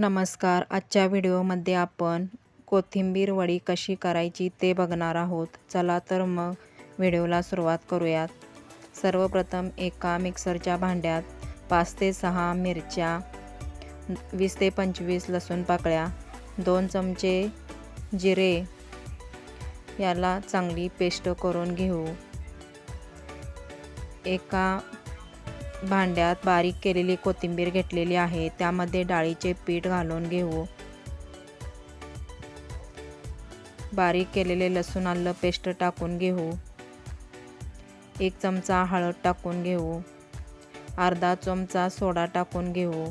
नमस्कार. आजच्या व्हिडिओमध्ये आपण कोथिंबीर वडी कशी करायची ते बघणार आहोत. चला तर मग व्हिडिओला सुरुवात करूयात. सर्वप्रथम एका मिक्सरच्या भांड्यात पाच ते सहा मिरच्या वीस ते पंचवीस लसूण पाकळ्या दोन चमचे जिरे याला चांगली पेस्ट करून घेऊ. एका भांड्यात बारीक केलेली कोथिंबीर घेतलेली आहे. त्यामध्ये डाळीचे पीठ घालून घेऊ. बारीक केलेले लसूण आलं पेस्ट टाकून घेऊ. एक चमचा हळद टाकून घेऊ. अर्धा चमचा सोडा टाकून घेऊ.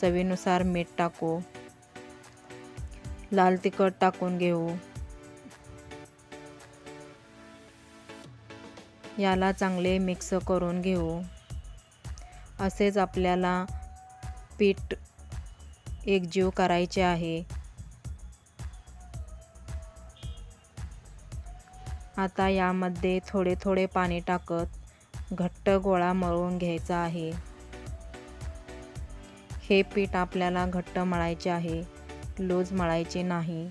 चवीनुसार मीठ टाकू. लाल तिखट टाकून घेऊ. याला चांगले मिक्स करून घेऊ. असेच आपल्याला पीठ एकजीव करायचे आहे. आता यामध्ये थोडे थोडे पाणी टाकत घट्ट गोळा मळून घ्यायचा आहे. हे पीठ आपल्याला घट्ट मळायचे आहे. लूज मळायचे नाही.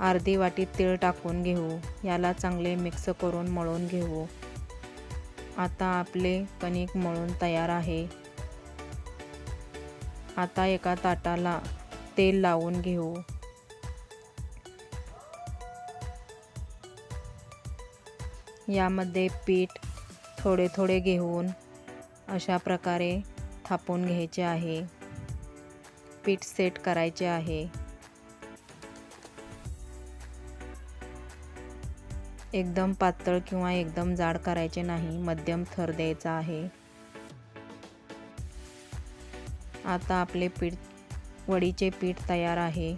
अर्धी वाटी तीळ टाकून घेऊ. याला चांगले मिक्स करून मळून घेऊ. आता आपले कणिक मळून तयार आहे. आता एका ताटाला तेल लावून घेऊ. यामध्ये पीठ थोडे थोडे घेऊन अशा प्रकारे थापून घ्यायचे आहे. पीठ सेट करायचे आहे. एकदम पातळ किंवा एकदम जाड करायचे नाही. मध्यम थर द्यायचा आहे. आता आपले पीठ वडीचे पीठ तयार आहे.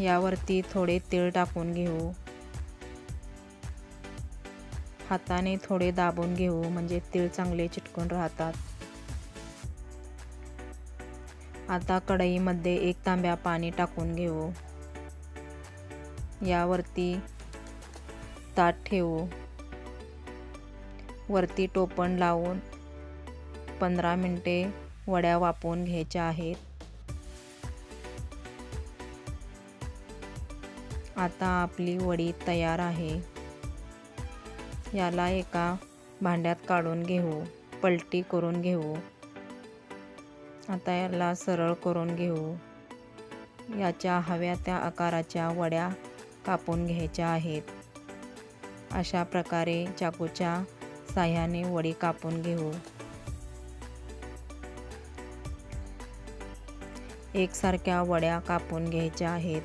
यावरती थोडे तीळ टाकून घेऊ. हाताने थोडे दाबून घेऊ म्हणजे तीळ चांगले चिटकून राहतात. आता कढईमध्ये एक तांब्या पाणी टाकून घेऊ. यावरती ताट ठेवू. वरती टोपण लावून पंधरा मिनटे वड्या वापरून घ्यायच्या आहेत. आता आपली वडी तयार आहे. याला एका भांड्यात काढून घेऊ. पलटी करून घेऊ. आता याला सरळ करून घेऊ. याच्या हव्या त्या आकाराच्या वड्या कापून घ्यायच्या आहेत. अशा प्रकारे चाकूच्या साह्याने वडी कापून घेऊ. एकसारख्या वड्या कापून घ्यायच्या आहेत.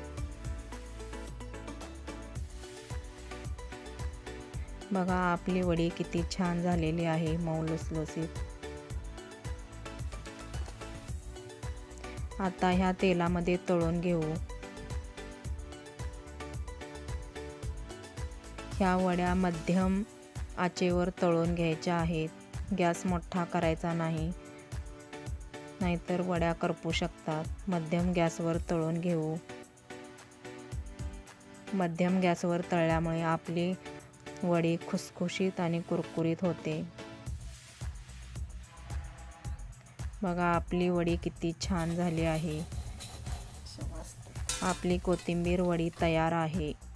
बघा आपली वडी किती छान झालेली आहे मऊ लुसलुसीत. आता ह्या तेलामध्ये तळून घेऊ. ह्या वड्या मध्यम आचेवर तळून घ्यायच्या आहेत. गॅस मोठा करायचा नाही. नाहीतर वड्या करपू शकतात. मध्यम गॅसवर तळून घेऊ. मध्यम गॅसवर तळल्यामुळे आपली वडी खुसखुशीत आणि कुरकुरीत होते. बघा आपली वडी किती छान झाली आहे. आपली कोथिंबीर वडी तयार आहे.